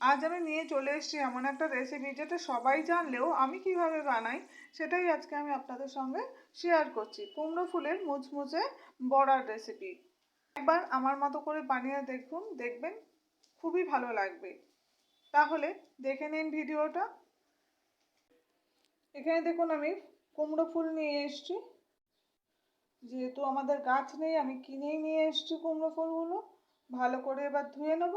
আজ আমি নিয়ে চলে এসেছি এমন একটা রেসিপি যেটা সবাই জানলেও আমি কীভাবে বানাই সেটাই আজকে আমি আপনাদের সঙ্গে শেয়ার করছি। কুমড়ো ফুলের মুচমুচে বড়ার রেসিপি একবার আমার মতো করে বানিয়ে দেখুন, দেখবেন খুবই ভালো লাগবে। তাহলে দেখে নিন ভিডিওটা। এখানে দেখুন আমি কুমড়ো ফুল নিয়ে এসেছি। যেহেতু আমাদের গাছ নেই, আমি কিনেই নিয়ে এসেছি কুমড়ো ফুলগুলো। ভালো করে এবার ধুয়ে নেব।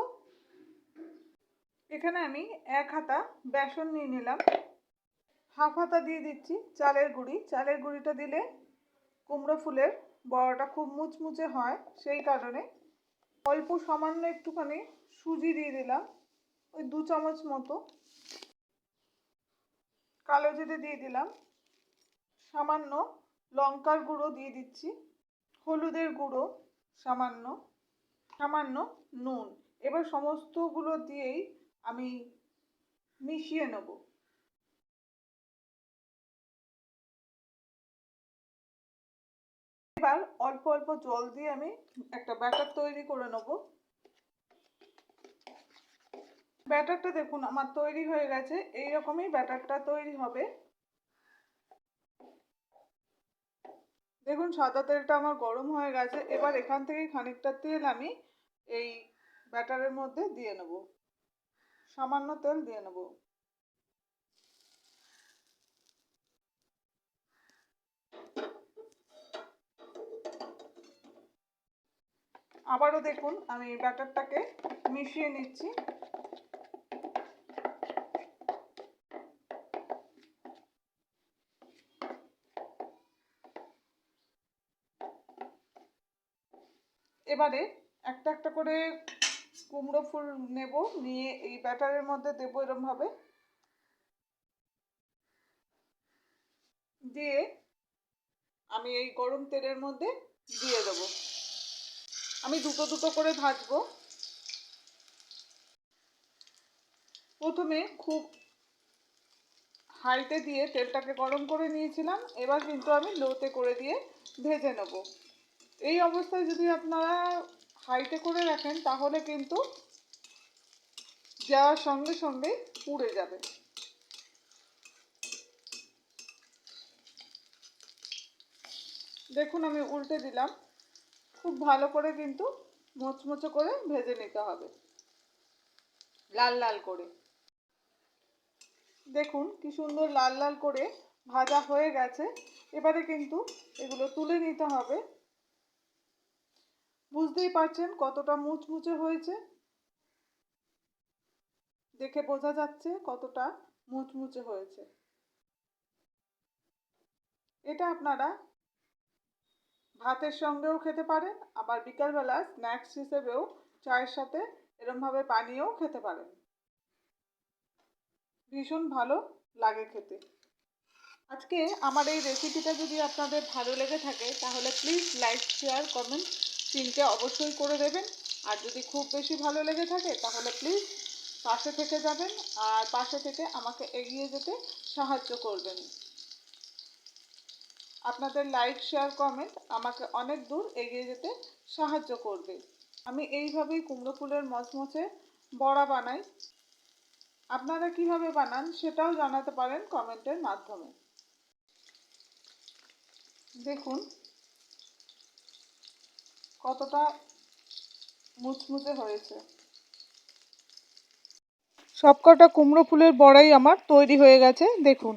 এখানে আমি এক হাতা বেসন নিয়ে নিলাম। হাফ হাতা দিয়ে দিচ্ছি চালের গুঁড়ি। চালের গুঁড়িটা দিলে কুমড়ো ফুলের বড়াটা খুব মুচমুচে হয়, সেই কারণে অল্প সামান্য একটুখানি সুজি দিয়ে দিলাম, ওই দু চামচ মতো। কালো জিরে দিয়ে দিলাম। সামান্য লঙ্কার গুঁড়ো দিয়ে দিচ্ছি। হলুদের গুঁড়ো সামান্য সামান্য নুন। এবার সমস্তগুলো দিয়েই আমি মিশিয়ে নেব। এবার অল্প অল্প জল দিয়ে আমি একটা ব্যাটার তৈরি করে নেব। ব্যাটারটা দেখুন, আমার তৈরি হয়ে গেছে এই রকমই ব্যাটারটা তৈরি হবে। দেখুন, সাদা তেলটা আমার গরম হয়ে গেছে, এবার এখান থেকে খানিকটা তেল আমি এই ব্যাটারের মধ্যে দিয়ে নেব। সামান্য তেল দিয়ে নেব। আবারও দেখুন আমি ব্যাটারটাকে মিশিয়ে নিচ্ছি। এবারে একটা একটা করে কুমড়ো ফুল নেব, নিয়ে এই ব্যাটারের মধ্যে দেবো এরমভাবে। দিয়ে আমি এই গরম তেলের মধ্যে দিয়ে দেবো। আমি দুটো দুটো করে ভাজবো। প্রথমে খুব হাইতে দিয়ে তেলটাকে গরম করে নিয়েছিলাম, এবার কিন্তু আমি লোতে করে দিয়ে ভেজে নেব। এই অবস্থায় যদি আপনারা হাইতে করে রাখেন, তাহলে কিন্তু যাওয়ার সঙ্গে সঙ্গে পুড়ে যাবে। দেখুন, আমি উল্টে দিলাম। খুব ভালো করে কিন্তু মোচমোচো করে ভেজে নিতে হবে। লাল লাল করে। দেখুন, কি সুন্দর লাল লাল করে ভাজা হয়ে গেছে। এবারে কিন্তু এগুলো তুলে নিতে হবে। বুঝতেই পারছেন কতটা মুচমুচে হয়েছে? দেখে বোঝা যাচ্ছে কতটা মুচমুচে হয়েছে। এটা আপনারা ভাতের সঙ্গেও খেতে পারেন, আবার বিকালবেলা স্ন্যাক্স হিসেবেও চায়ের সাথে এরমভাবে বানিয়েও খেতে পারেন। ভীষণ ভালো লাগে খেতে। আজকে আমার এই রেসিপিটা যদি আপনাদের ভালো লেগে থাকে, তাহলে প্লিজ লাইক শেয়ার কমেন্ট তিনটে অবশ্যই করে দেবেন। আর যদি খুব বেশি ভালো লেগে থাকে, তাহলে প্লিজ পাশে থেকে যাবেন আর পাশে থেকে আমাকে এগিয়ে যেতে সাহায্য করবেন। আপনাদের লাইক শেয়ার কমেন্ট আমাকে অনেক দূর এগিয়ে যেতে সাহায্য করবে। আমি এইভাবেই কুমড়ো ফুলের মচমচে বড়া বানাই। আপনারা কীভাবে বানান সেটাও জানাতে পারেন কমেন্টের মাধ্যমে। দেখুন কতটা মুচমুচে হয়েছে। সবকটা কুমড়ো ফুলের বড়াই আমার তৈরি হয়ে গেছে দেখুন।